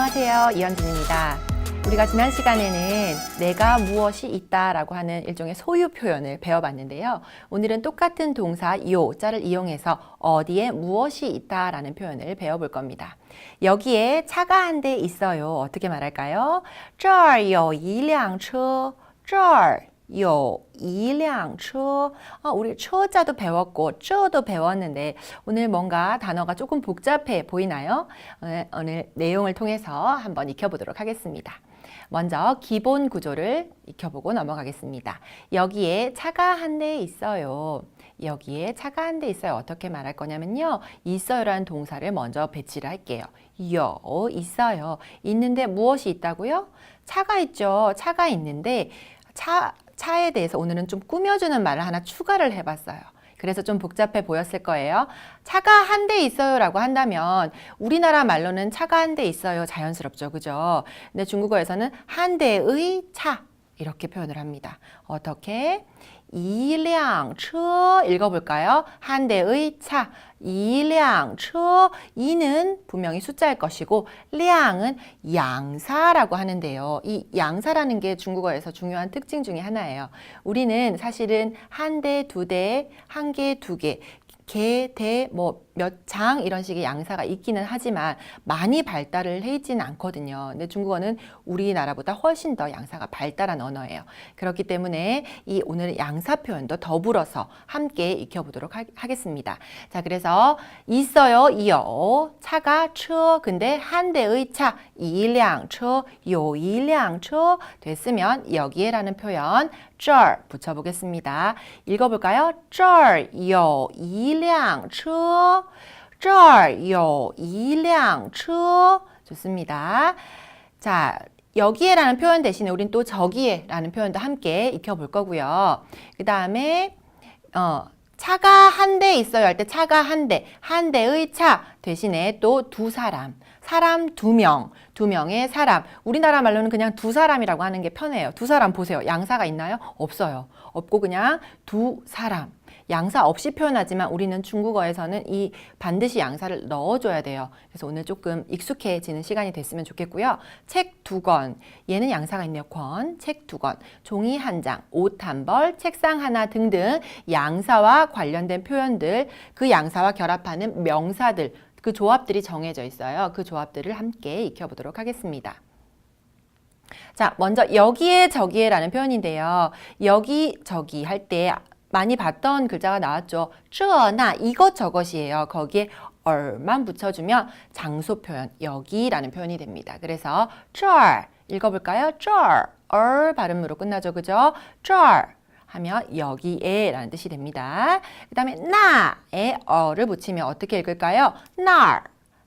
안녕하세요. 이현진입니다. 우리가 지난 시간에는 내가 무엇이 있다라고 하는 일종의 소유 표현을 배워봤는데요. 오늘은 똑같은 동사 요 자를 이용해서 어디에 무엇이 있다라는 표현을 배워볼 겁니다. 여기에 차가 한 대 있어요. 어떻게 말할까요? 这儿有一辆车.这儿 有一辆车. 아, 우리车자도 배웠고 这도 배웠는데 오늘 뭔가 단어가 조금 복잡해 보이나요? 오늘, 오늘 내용을 통해서 한번 익혀보도록 하겠습니다. 먼저 기본 구조를 익혀보고 넘어가겠습니다. 여기에 차가 한 대 있어요. 여기에 차가 한 대 있어요. 어떻게 말할 거냐면요. 있어요라는 동사를 먼저 배치를 할게요. 요 있어요. 있는데 무엇이 있다고요? 차가 있죠. 차가 있는데 차 차에 대해서 오늘은 좀 꾸며주는 말을 하나 추가를 해봤어요. 그래서 좀 복잡해 보였을 거예요. 차가 한 대 있어요 라고 한다면 우리나라 말로는 차가 한 대 있어요. 자연스럽죠. 그죠? 근데 중국어에서는 한 대의 차 이렇게 표현을 합니다. 어떻게? 이량 차 읽어볼까요? 한 대의 차. 이량 차. 이는 분명히 숫자일 것이고, 량은 양사라고 하는데요. 이 양사라는 게 중국어에서 중요한 특징 중에 하나예요. 우리는 사실은 한 대, 두 대, 한 개, 두 개, 개, 대, 뭐, 몇 장 이런 식의 양사가 있기는 하지만 많이 발달을 해 있지는 않거든요. 근데 중국어는 우리나라보다 훨씬 더 양사가 발달한 언어예요. 그렇기 때문에 이 오늘 양사 표현도 더불어서 함께 익혀보도록 하, 겠습니다 자, 그래서 있어요, 이어, 차가 쳐, 근데 한 대의 차, 이량 쳐, 요이량 쳐 됐으면 여기에라는 표현 쩔 붙여보겠습니다. 읽어볼까요? 쩔, 요, 이량 쳐. 这儿有一辆车. 좋습니다. 자, 여기에라는 표현 대신에 우린 또 저기에라는 표현도 함께 익혀볼 거고요. 그 다음에 어, 차가 한 대 있어요 할 때 차가 한 대, 한 대의 차 대신에 또 두 사람, 사람 두 명, 두 명의 사람. 우리나라 말로는 그냥 두 사람이라고 하는 게 편해요. 두 사람 보세요. 양사가 있나요? 없어요. 없고 그냥 두 사람. 양사 없이 표현하지만 우리는 중국어에서는 이 반드시 양사를 넣어줘야 돼요. 그래서 오늘 조금 익숙해지는 시간이 됐으면 좋겠고요. 책 두 권, 얘는 양사가 있네요. 권, 책 두 권, 종이 한 장, 옷 한 벌, 책상 하나 등등 양사와 관련된 표현들, 그 양사와 결합하는 명사들, 그 조합들이 정해져 있어요. 그 조합들을 함께 익혀보도록 하겠습니다. 자, 먼저 여기에 저기에 라는 표현인데요. 여기 저기 할 때 많이 봤던 글자가 나왔죠. 쯔어나 이것 저것이에요. 거기에 얼만 붙여주면 장소 표현 여기라는 표현이 됩니다. 그래서 쩔 읽어볼까요? 쩔얼 발음으로 끝나죠. 그죠? 쩔 하면 여기에 라는 뜻이 됩니다. 그 다음에 나에 어를 붙이면 어떻게 읽을까요? 날,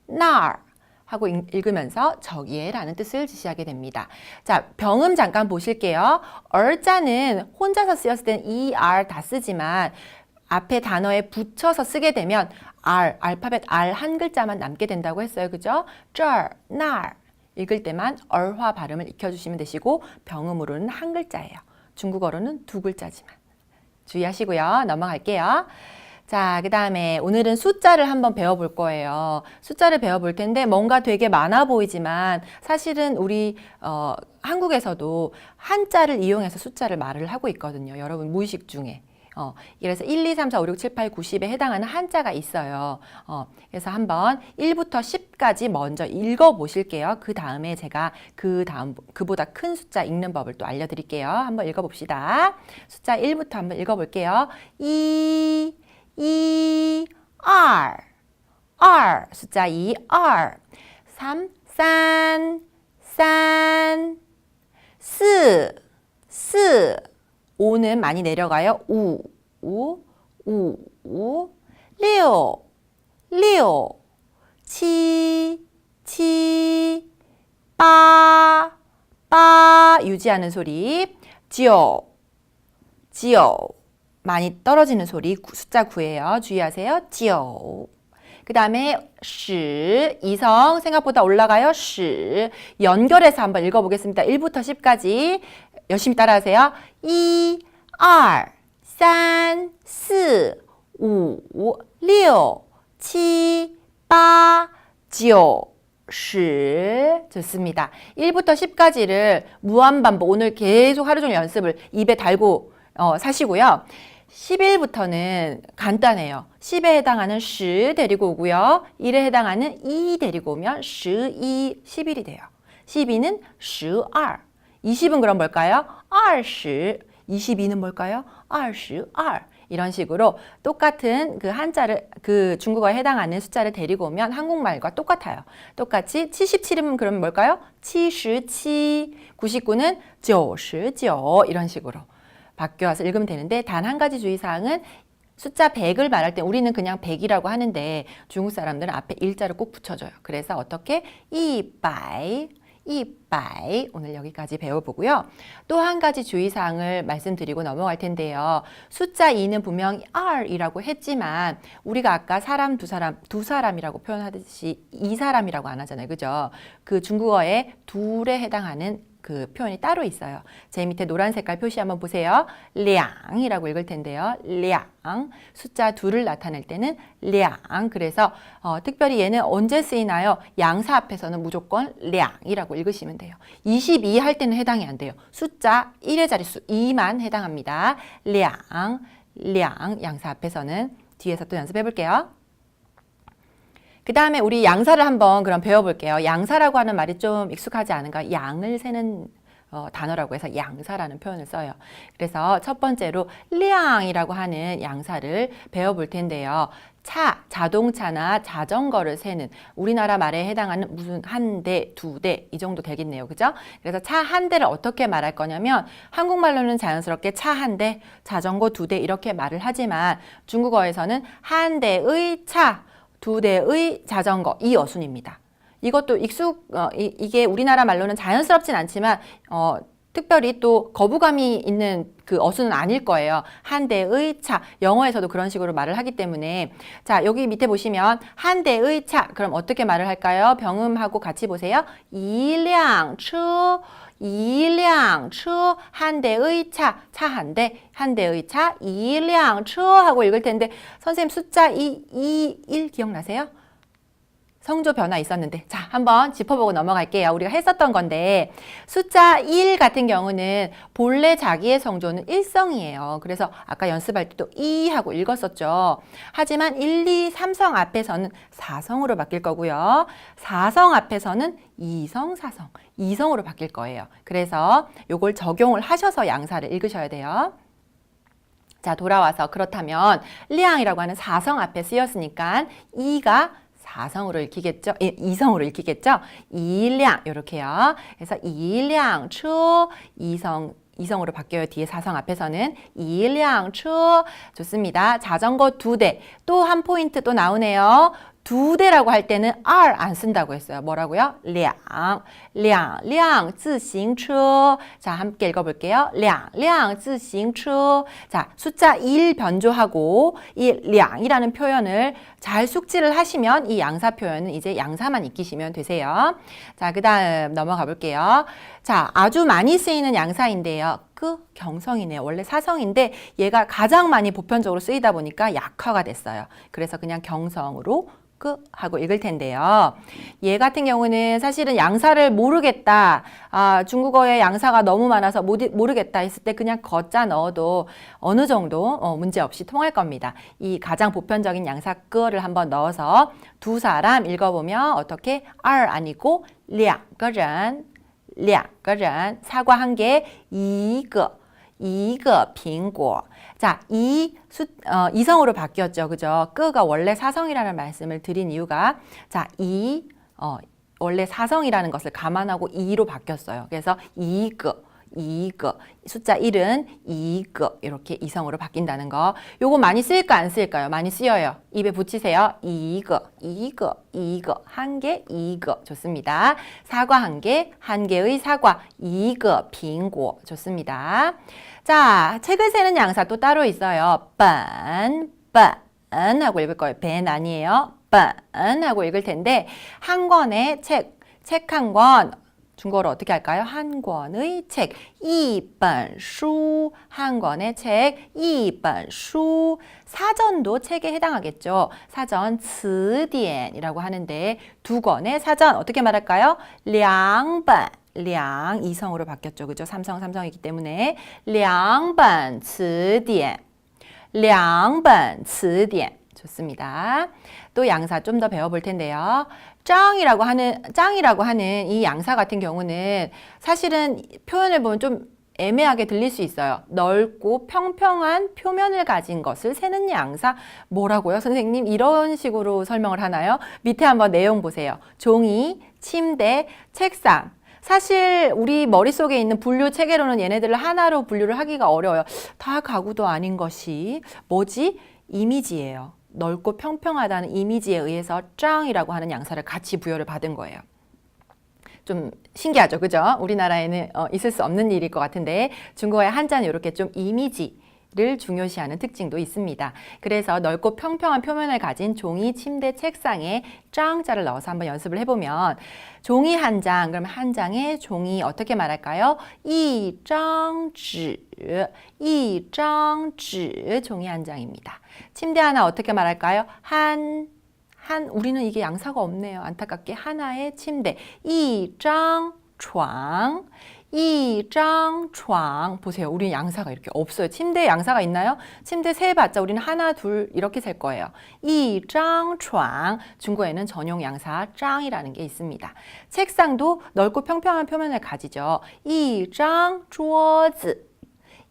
날 하고 읽- 읽으면서 저기에 라는 뜻을 지시하게 됩니다. 자, 병음 잠깐 보실게요. 얼자는 혼자서 쓰였을 때는 er 다 쓰지만 앞에 단어에 붙여서 쓰게 되면 r, 알파벳 r 한 글자만 남게 된다고 했어요. 그죠? 这儿,날 읽을 때만 얼화 발음을 익혀주시면 되시고 병음으로는 한 글자예요. 중국어로는 두 글자지만 주의하시고요. 넘어갈게요. 자, 그 다음에 오늘은 숫자를 한번 배워볼 거예요. 숫자를 배워볼 텐데 뭔가 되게 많아 보이지만 사실은 우리 어, 한국에서도 한자를 이용해서 숫자를 말을 하고 있거든요. 여러분 무의식 중에. 어, 그래서 1, 2, 3, 4, 5, 6, 7, 8, 9, 10에 해당하는 한자가 있어요. 어, 그래서 한번 1부터 10까지 먼저 읽어 보실게요. 그 다음에 제가 그 다음, 그보다 큰 숫자 읽는 법을 또 알려드릴게요. 한번 읽어 봅시다. 숫자 1부터 한번 읽어 볼게요. 2, 2, R, 숫자 2, R. 3, 3, 3, 4, 4. 5는 많이 내려가요. 우, 우, 우, 우. 6, 6, 7, 7, 8, 8. 유지하는 소리. 9, 9. 많이 떨어지는 소리 구- 숫자 9예요. 주의하세요. 9. 그 다음에 10. 이성 생각보다 올라가요. 10. 연결해서 한번 읽어보겠습니다. 1부터 10까지 열심히 따라하세요. 1, 2, 3, 4, 5, 6, 7, 8, 9. 시 좋습니다. 1부터 10까지를 무한반복 오늘 계속 하루 종일 연습을 입에 달고 어, 사시고요. 11부터는 간단해요. 10에 해당하는 시 데리고 오고요. 1에 해당하는 이 데리고 오면 시, 11이 돼요. 12는 12. 20은 그럼 뭘까요? 20. 22는 뭘까요? 22. 이런 식으로 똑같은 그 한자를 그 중국어에 해당하는 숫자를 데리고 오면 한국말과 똑같아요. 똑같이 77은 그럼 뭘까요? 77. 99는 99 이런 식으로 바뀌어서 읽으면 되는데 단 한 가지 주의사항은 숫자 100을 말할 때 우리는 그냥 100이라고 하는데 중국 사람들은 앞에 일자를 꼭 붙여줘요. 그래서 어떻게? 100, 100 오늘 여기까지 배워보고요. 또 한 가지 주의사항을 말씀드리고 넘어갈 텐데요. 숫자 2는 분명 R이라고 했지만 우리가 아까 사람 두 사람 두 사람이라고 표현하듯이 이 사람이라고 안 하잖아요. 그죠? 그 중국어에 둘에 해당하는 그 표현이 따로 있어요. 제 밑에 노란 색깔 표시 한번 보세요. 량이라고 읽을 텐데요. 량. 숫자 둘을 나타낼 때는 량. 그래서 어, 특별히 얘는 언제 쓰이나요? 양사 앞에서는 무조건 량이라고 읽으시면 돼요. 22 할 때는 해당이 안 돼요. 숫자 1의 자릿수 2만 해당합니다. 량, 량 양사 앞에서는 뒤에서 또 연습해 볼게요. 그 다음에 우리 양사를 한번 그럼 배워볼게요. 양사라고 하는 말이 좀 익숙하지 않은가? 양을 세는 어, 단어라고 해서 양사라는 표현을 써요. 그래서 첫 번째로 량이라고 하는 양사를 배워볼 텐데요. 차, 자동차나 자전거를 세는 우리나라 말에 해당하는 무슨 한 대, 두 대 이 정도 되겠네요. 그죠? 그래서 차 한 대를 어떻게 말할 거냐면 한국말로는 자연스럽게 차 한 대, 자전거 두 대 이렇게 말을 하지만 중국어에서는 한 대의 차, 두 대의 자전거 이 어순입니다. 이것도 익숙 어, 이, 이게 우리나라 말로는 자연스럽진 않지만 어, 특별히 또 거부감이 있는 그 어수는 아닐 거예요. 한 대의 차. 영어에서도 그런 식으로 말을 하기 때문에. 자, 여기 밑에 보시면 한 대의 차. 그럼 어떻게 말을 할까요? 병음하고 같이 보세요. 이량 추 이량 추 한 대의 차. 차 한 대. 한 대의 차. 이량 추 하고 읽을 텐데 선생님 숫자 이 이 일 기억나세요? 성조 변화 있었는데 자 한번 짚어보고 넘어갈게요. 우리가 했었던 건데 숫자 1 같은 경우는 본래 자기의 성조는 일성이에요. 그래서 아까 연습할 때도 2 하고 읽었었죠. 하지만 1, 2, 3성 앞에서는 4성으로 바뀔 거고요. 4성 앞에서는 2성, 4성, 2성으로 바뀔 거예요. 그래서 요걸 적용을 하셔서 양사를 읽으셔야 돼요. 자 돌아와서 그렇다면 량이라고 하는 4성 앞에 쓰였으니까 2가 4성으로 읽히겠죠? 예, 2성으로 읽히겠죠? 2량 이렇게요. 그래서 2량 추 2성 2성으로 바뀌어요. 뒤에 4성 앞에서는 2량 추 좋습니다. 자전거 두 대. 또 한 포인트 또 나오네요. 두 대라고 할 때는 R 안 쓴다고 했어요. 뭐라고요? 两, 两, 辆自行车. 자, 함께 읽어볼게요. 两, 辆自行车. 자, 숫자 1 변조하고 이 两이라는 표현을 잘 숙지를 하시면 이 양사 표현은 이제 양사만 익히시면 되세요. 자, 그 다음 넘어가 볼게요. 자, 아주 많이 쓰이는 양사인데요. 그 경성이네요. 원래 사성인데 얘가 가장 많이 보편적으로 쓰이다 보니까 약화가 됐어요. 그래서 그냥 경성으로 끄 하고 읽을 텐데요. 얘 같은 경우는 사실은 양사를 모르겠다. 아, 중국어에 양사가 너무 많아서 모르겠다 했을 때 그냥 거자 넣어도 어느 정도 어, 문제 없이 통할 겁니다. 이 가장 보편적인 양사 끄를 한번 넣어서 두 사람 읽어보면 어떻게 R 아니고 两个人, 两个人 사과 한 개, 一个一个苹果. 자, 이 수, 어, 이성으로 바뀌었죠. 그죠? 끄가 원래 사성이라는 말씀을 드린 이유가 자, 이 어, 원래 사성이라는 것을 감안하고 이로 바뀌었어요. 그래서 이그 이거. 숫자 1은 이거. 이렇게 이성으로 바뀐다는 거. 요거 많이 쓰일까 안 쓰일까요? 많이 쓰여요. 입에 붙이세요. 이거 이거 이거. 한 개 이거. 좋습니다. 사과 한 개 한 개의 사과. 이거 빙고. 좋습니다. 자 책을 세는 양사 또 따로 있어요. 빤, 빤 하고 읽을 거예요. 벤 아니에요. 빤 하고 읽을 텐데 한 권의 책 책 한 권 중국어로 어떻게 할까요? 한 권의 책, 一本书, 한 권의 책, 一本书. 사전도 책에 해당하겠죠. 사전, 词典이라고 하는데 두 권의 사전 어떻게 말할까요? 两本. 량 이성으로 바뀌었죠. 그죠? 삼성 삼성이기 때문에 两本词典.两本词典. 좋습니다. 또 양사 좀 더 배워볼 텐데요. 짱이라고 하는 짱이라고 하는 이 양사 같은 경우는 사실은 표현을 보면 좀 애매하게 들릴 수 있어요. 넓고 평평한 표면을 가진 것을 세는 양사 뭐라고요? 선생님 이런 식으로 설명을 하나요? 밑에 한번 내용 보세요. 종이, 침대, 책상. 사실 우리 머릿속에 있는 분류 체계로는 얘네들을 하나로 분류를 하기가 어려워요. 다 가구도 아닌 것이 뭐지? 이미지예요. 넓고 평평하다는 이미지에 의해서 짱이라고 하는 양사를 같이 부여를 받은 거예요. 좀 신기하죠, 그죠? 우리나라에는 어, 있을 수 없는 일일 것 같은데 중국어의 한자는 이렇게 좀 이미지 를 중요시하는 특징도 있습니다. 그래서 넓고 평평한 표면을 가진 종이, 침대, 책상에 짱자를 넣어서 한번 연습을 해보면 종이 한 장, 그럼 한 장에 종이 어떻게 말할까요? 이장纸, 이장纸, 종이 한 장입니다. 침대 하나 어떻게 말할까요? 한 한 우리는 이게 양사가 없네요. 안타깝게 하나의 침대. 이장 床, 이장 床 보세요. 우리는 양사가 이렇게 없어요. 침대에 양사가 있나요? 침대 세 봤자 우리는 하나, 둘 이렇게 셀 거예요. 이장 床 중국에는 전용 양사 짱이라는 게 있습니다. 책상도 넓고 평평한 표면을 가지죠. 이장 桌子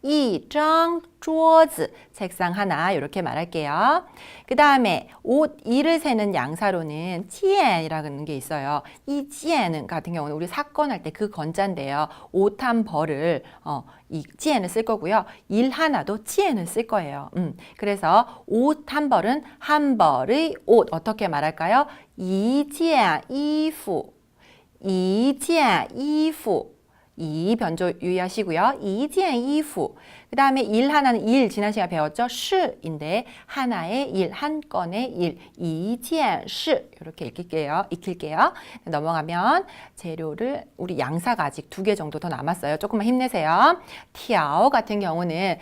이장 쪼즈 책상 하나 이렇게 말할게요. 그 다음에 옷 이를 세는 양사로는 티엔이라는 게 있어요. 이 티엔은 같은 경우는 우리 사건 할 때 그 건자인데요. 옷 한 벌을 어, 이 티엔을 쓸 거고요. 일 하나도 티엔을 쓸 거예요. 음, 그래서 옷 한 벌은 한 벌의 옷 어떻게 말할까요? 이지엔 이후 이지엔 이후 이 변조 유의하시고요. 이디엔 이후 그 다음에 일 하나는 일 지난 시간에 배웠죠. 시인데 하나의 일, 한 건의 일 이디엔 시 이렇게 읽을게요. 익힐게요. 넘어가면 재료를 우리 양사가 아직 두 개 정도 더 남았어요. 조금만 힘내세요. 티아오 같은 경우는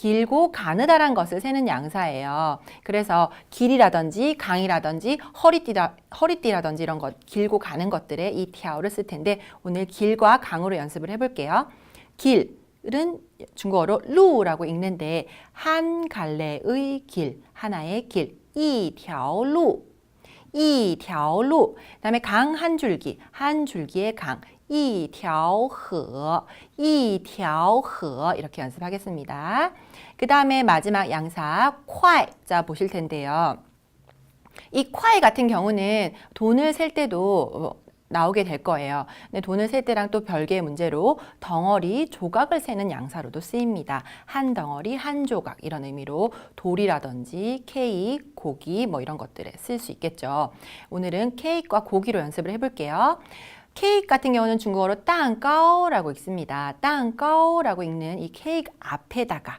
길고 가느다란 것을 세는 양사예요. 그래서 길이라든지 강이라든지 허리띠라, 허리띠라든지 이런 것 길고 가는 것들에 이 티아오를 쓸 텐데 오늘 길과 강으로 연습을 해볼게요. 길은 중국어로 루라고 읽는데 한 갈래의 길, 하나의 길, 이条路, 이条路. 그다음에 강 한 줄기, 한 줄기의 강, 一条河, 一条河 이렇게 연습하겠습니다. 그 다음에 마지막 양사 콰이 자 보실 텐데요. 이 콰이 같은 경우는 돈을 셀 때도 나오게 될 거예요. 근데 돈을 셀 때랑 또 별개의 문제로 덩어리, 조각을 세는 양사로도 쓰입니다. 한 덩어리, 한 조각 이런 의미로 돌이라든지 케이크, 고기 뭐 이런 것들에 쓸 수 있겠죠. 오늘은 케이크와 고기로 연습을 해볼게요. 케이크 같은 경우는 중국어로 땅가오라고 읽습니다. 땅가오라고 읽는 이 케이크 앞에다가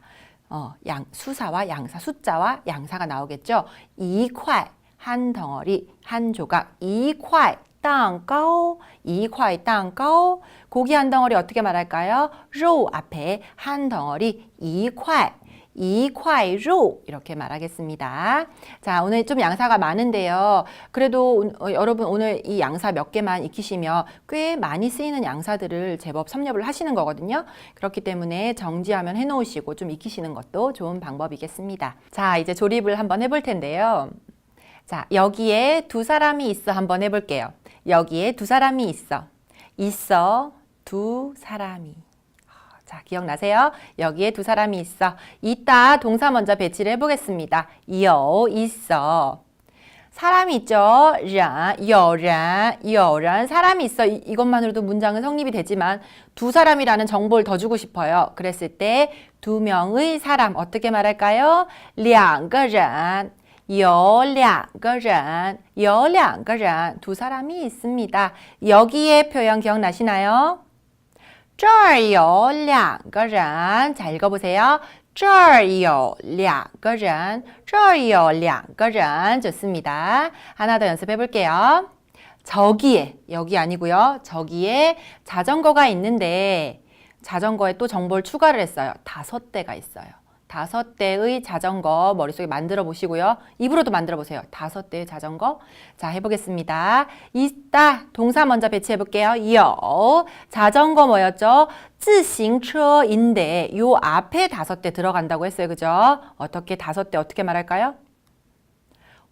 어, 양 수사와 양사 숫자와 양사가 나오겠죠. 이块한 덩어리 한 조각 이块 땅가오 이块 땅가오 고기 한 덩어리 어떻게 말할까요? 로 앞에 한 덩어리 이块 이콰이루 이렇게 말하겠습니다. 자, 오늘 좀 양사가 많은데요. 그래도 어, 여러분 오늘 이 양사 몇 개만 익히시면 꽤 많이 쓰이는 양사들을 제법 섭렵을 하시는 거거든요. 그렇기 때문에 정지하면 해 놓으시고 좀 익히시는 것도 좋은 방법이겠습니다. 자, 이제 조립을 한번 해볼 텐데요. 자, 여기에 두 사람이 있어 한번 해 볼게요. 여기에 두 사람이 있어. 있어 두 사람이. 자, 기억나세요? 여기에 두 사람이 있어. 있다 동사 먼저 배치를 해보겠습니다. 요 있어. 사람이 있죠. 人, 有人, 有人. 사람이 있어. 이, 이것만으로도 문장은 성립이 되지만 두 사람이라는 정보를 더 주고 싶어요. 그랬을 때 두 명의 사람 어떻게 말할까요? 两个人.有两个人,有两个人. 두 사람이 있습니다. 여기에 표현 기억나시나요? 这儿有两个人. 자, 읽어보세요. 这儿有两个人.这儿有两个人. 좋습니다. 하나 더 연습해 볼게요. 저기에 여기 아니고요. 저기에 자전거가 있는데 자전거에 또 정보를 추가를 했어요. 다섯 대가 있어요. 다섯 대의 자전거 머릿속에 만들어 보시고요. 입으로도 만들어 보세요. 다섯 대의 자전거. 자, 해보겠습니다. 있다. 동사 먼저 배치해 볼게요. 요. 자전거 뭐였죠? 自行车인데 요 앞에 다섯 대 들어간다고 했어요. 그죠? 어떻게 다섯 대 어떻게 말할까요?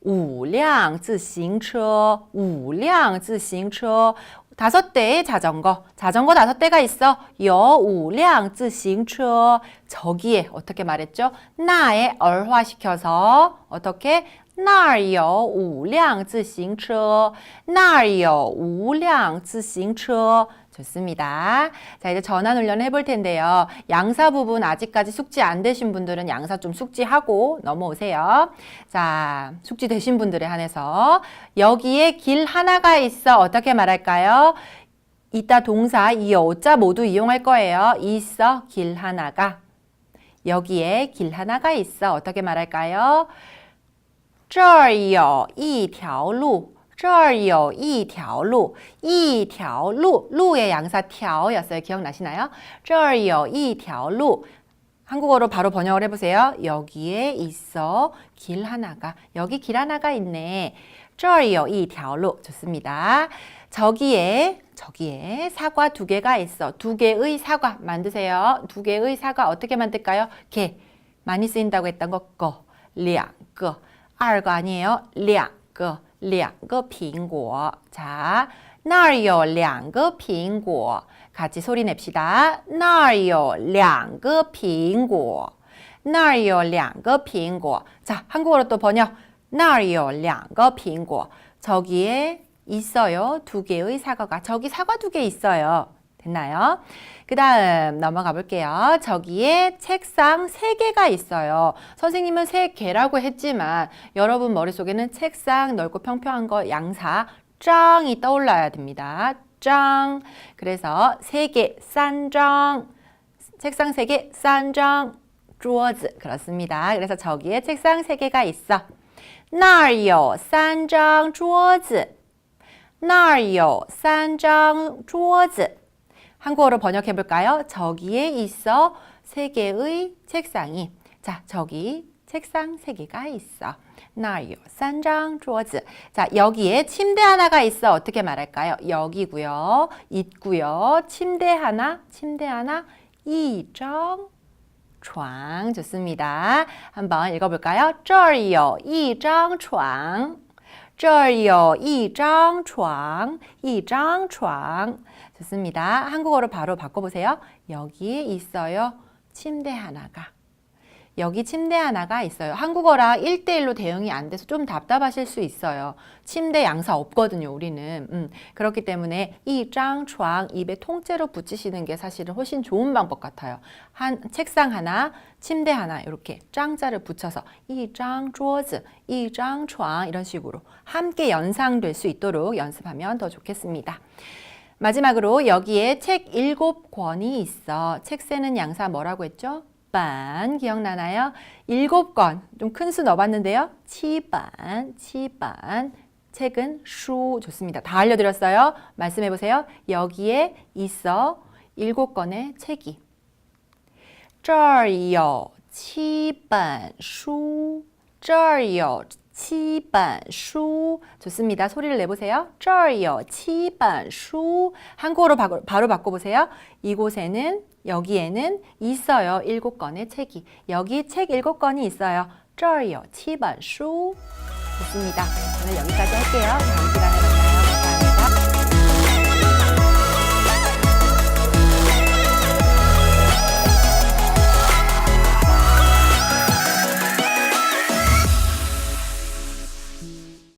五辆自行车,五辆自行车. 다섯 대의 자전거. 자전거 다섯 대가 있어. 有五辆自行车. 저기에 어떻게 말했죠? 나에 얼화시켜서 어떻게 那儿有五辆自行车.那儿有五辆自行车. 좋습니다. 자, 이제 전환 훈련 해볼 텐데요. 양사 부분 아직까지 숙지 안 되신 분들은 양사 좀 숙지하고 넘어오세요. 자, 숙지 되신 분들에 한해서 여기에 길 하나가 있어. 어떻게 말할까요? 이따 동사 이 어자 모두 이용할 거예요. 있어 길 하나가. 여기에 길 하나가 있어. 어떻게 말할까요? 这儿有一条路. 这儿有一条路.一条路. 루의 양사 条였어요. 기억나시나요? 这儿有一条路. 한국어로 바로 번역을 해보세요. 여기에 있어 길 하나가. 여기 길 하나가 있네. 这儿有一条路. 좋습니다. 저기에 저기에 사과 두 개가 있어. 두 개의 사과 만드세요. 두 개의 사과 어떻게 만들까요? 개. 많이 쓰인다고 했던 거 거. 两个. 二个 아니에요. 两个. 两个苹果. 자, 那儿有两个苹果. 같이 소리 냅시다. 那儿有两个苹果.那儿有两个苹果. 자, 한국어로 또 번역. 那儿有两个苹果. 저기에 있어요. 두 개의 사과가. 저기 사과 두 개 있어요. 됐나요? 그 다음 넘어가 볼게요. 저기에 책상 세개가 있어요. 선생님은 세 개라고 했지만 여러분 머릿속에는 책상 넓고 평평한 거 양사 짱이 떠올라야 됩니다. 짱. 그래서 세 개, 싼짱. 책상 세 개, 싼짱. 桌子 그렇습니다. 그래서 저기에 책상 세 개가 있어. 那儿有三张桌子.那儿有三张桌子. 한국어로 번역해 볼까요? 저기에 있어 세 개의 책상이. 자, 저기 책상 세 개가 있어. 那儿有三张桌子. 자, 여기에 침대 하나가 있어. 어떻게 말할까요? 여기고요. 있고요. 침대 하나, 침대 하나, 一张 床 좋습니다. 한번 읽어볼까요? 这儿有一张床.这儿有一张床,一张床. 좋습니다. 한국어로 바로 바꿔보세요. 여기 있어요. 침대 하나가. 여기 침대 하나가 있어요. 한국어랑 1대1로 대응이 안 돼서 좀 답답하실 수 있어요. 침대 양사 없거든요, 우리는. 음, 그렇기 때문에 이장, 좌 입에 통째로 붙이시는 게 사실은 훨씬 좋은 방법 같아요. 한 책상 하나, 침대 하나 이렇게 짱자를 붙여서 이장, 쪼즈, 이장, 좌 이런 식으로 함께 연상될 수 있도록 연습하면 더 좋겠습니다. 마지막으로 여기에 책 일곱 권이 있어. 책 세는 양사 뭐라고 했죠? 반 기억나나요? 일곱 권. 좀 큰 수 넣어봤는데요. 치반, 치반. 책은 슈 좋습니다. 다 알려드렸어요. 말씀해 보세요. 여기에 있어 일곱 권의 책이. 这儿有七本书. 这儿有七本书. 좋습니다. 소리를 내보세요. 这儿有七本书. 한국어로 바로, 바로 바꿔보세요. 이곳에는 여기에는 있어요. 일곱 권의 책이. 여기 책 일곱 권이 있어요. 这儿有七本书. 좋습니다. 오늘 여기까지 할게요. 다음 시간에